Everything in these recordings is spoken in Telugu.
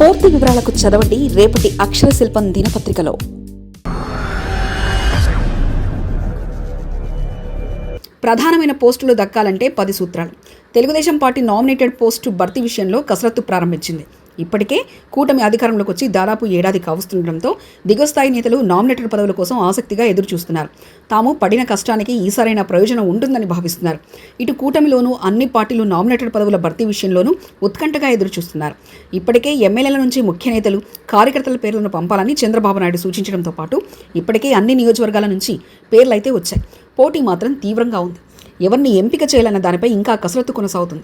పూర్తి వివరాలకు చదవండి రేపటి అక్షర శిల్పం దినపత్రికలో. ప్రధానమైన పోస్టులు దక్కాలంటే పది సూత్రాలు. తెలుగుదేశం పార్టీ నామినేటెడ్ పోస్టు భర్తీ విషయంలో కసరత్తు ప్రారంభించింది. ఇప్పటికే కూటమి అధికారంలోకి వచ్చి దాదాపు ఏడాది కావస్తుండటంతో దిగువస్థాయి నేతలు నామినేటెడ్ పదవుల కోసం ఆసక్తిగా ఎదురు చూస్తున్నారు తాము పడిన కష్టానికి ఈసారైన ప్రయోజనం ఉంటుందని భావిస్తున్నారు. ఇటు కూటమిలోనూ అన్ని పార్టీలు నామినేటెడ్ పదవుల భర్తీ విషయంలోనూ ఉత్కంఠగా ఎదురు చూస్తున్నారు ఇప్పటికే ఎమ్మెల్యేల నుంచి ముఖ్య నేతలు కార్యకర్తల పేర్లను పంపాలని చంద్రబాబు నాయుడు సూచించడంతో పాటు ఇప్పటికే అన్ని నియోజకవర్గాల నుంచి పేర్లైతే వచ్చాయి. పోటీ మాత్రం తీవ్రంగా ఉంది. ఎవరిని ఎంపిక చేయాలన్న దానిపై ఇంకా కసరత్తు కొనసాగుతుంది.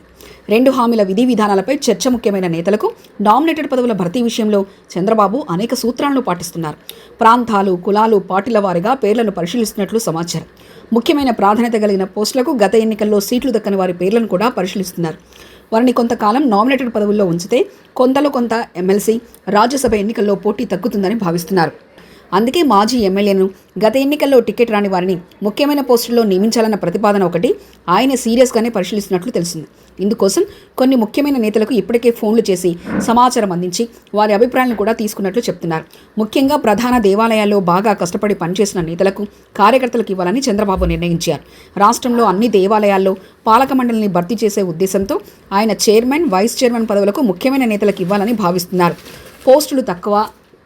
రెండు హామీల విధి విధానాలపై చర్చ ముఖ్యమైన నేతలకు నామినేటెడ్ పదవుల భర్తీ విషయంలో చంద్రబాబు అనేక సూత్రాలను పాటిస్తున్నారు. ప్రాంతాలు కులాలు పార్టీల వారిగా పేర్లను పరిశీలిస్తున్నట్లు సమాచారం. ముఖ్యమైన ప్రాధాన్యత కలిగిన పోస్టులకు గత ఎన్నికల్లో సీట్లు దక్కని వారి పేర్లను కూడా పరిశీలిస్తున్నారు. వారిని కొంతకాలం నామినేటెడ్ పదవుల్లో ఉంచితే కొంతలో కొంత ఎమ్మెల్సీ రాజ్యసభ ఎన్నికల్లో పోటీ తగ్గుతుందని భావిస్తున్నారు. అందుకే మాజీ ఎమ్మెల్యేను గత ఎన్నికల్లో టికెట్ రాని వారిని ముఖ్యమైన పోస్టుల్లో నియమించాలన్న ప్రతిపాదన ఒకటి ఆయన సీరియస్గానే పరిశీలిస్తున్నట్లు తెలిసింది ఇందుకోసం కొన్ని ముఖ్యమైన నేతలకు ఇప్పటికే ఫోన్లు చేసి సమాచారం అందించి వారి అభిప్రాయాలను కూడా తీసుకున్నట్లు చెప్తున్నారు. ముఖ్యంగా ప్రధాన దేవాలయాల్లో బాగా కష్టపడి పనిచేసిన నేతలకు కార్యకర్తలకు ఇవ్వాలని చంద్రబాబు నిర్ణయించారు. రాష్ట్రంలో అన్ని దేవాలయాల్లో పాలక మండలిని భర్తీ చేసే ఉద్దేశంతో ఆయన చైర్మన్ వైస్ చైర్మన్ పదవులకు ముఖ్యమైన నేతలకు ఇవ్వాలని భావిస్తున్నారు. పోస్టులు తక్కువ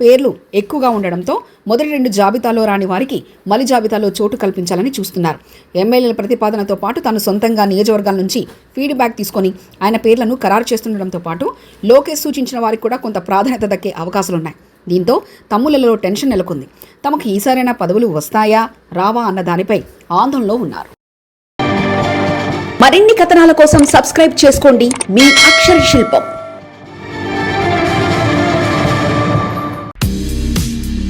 పేర్లు ఎక్కువగా ఉండడంతో మొదటి రెండు జాబితాలో రాని వారికి మలి జాబితాలో చోటు కల్పించాలని చూస్తున్నారు. ఎమ్మెల్యేల ప్రతిపాదనతో పాటు తాను సొంతంగా నియోజకవర్గాల నుంచి ఫీడ్బ్యాక్ తీసుకొని ఆయన పేర్లను ఖరారు చేస్తుండడంతో పాటు లోకేష్ సూచించిన వారికి కూడా కొంత ప్రాధాన్యత దక్కే అవకాశాలున్నాయి. దీంతో తమ్ములలో టెన్షన్ నెలకొంది. తమకు ఈసారైనా పదవులు వస్తాయా రావా అన్న దానిపై ఆందోళనలో ఉన్నారు. మరిన్ని కథనాల కోసం సబ్స్క్రైబ్ చేసుకోండి మీ అక్షర శిల్పం.